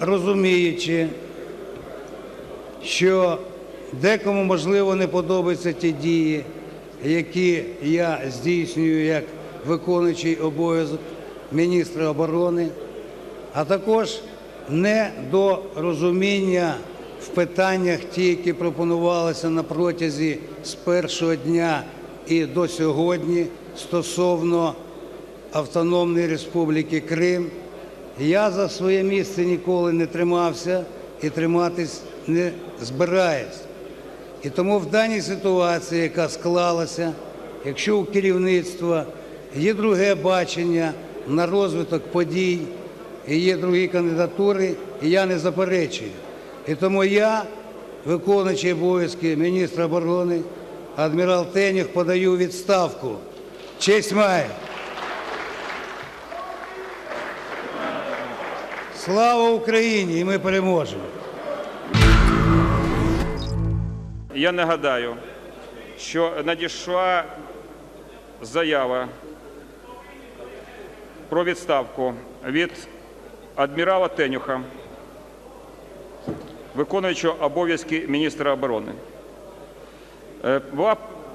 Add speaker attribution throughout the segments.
Speaker 1: розуміючи, що декому можливо не подобаються ті дії, які я здійснюю як виконуючий обов'язок міністра оборони, а також недорозуміння в питаннях, ті, які пропонувалися на протязі з першого дня і до сьогодні стосовно Автономної Республіки Крим. Я за своє місце ніколи не тримався і триматись не збираюсь. І тому в даній ситуації, яка склалася, якщо у керівництва є друге бачення на розвиток подій, і є другі кандидатури, і я не заперечую. І тому я, виконуючий обов'язки міністра оборони, адмірал Тенюх, подаю відставку. Честь має. Слава Україні! І ми переможемо!
Speaker 2: Я нагадаю, що надійшла заява про відставку від адмірала Тенюха, виконуючого обов'язки міністра оборони. Е,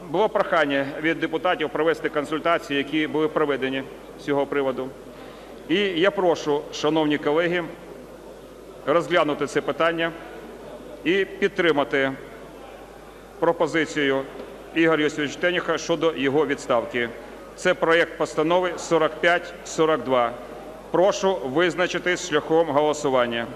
Speaker 2: було прохання від депутатів провести консультації, які були проведені з цього приводу. І я прошу, шановні колеги, розглянути це питання і підтримати пропозицію Ігоря Йосифовича Теніха щодо його відставки. Це проєкт постанови 4542. Прошу визначитись шляхом голосування.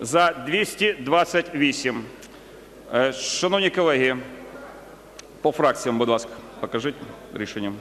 Speaker 2: За 228. Е, Шановні колеги, по фракціям, будь ласка, покажіть рішенням.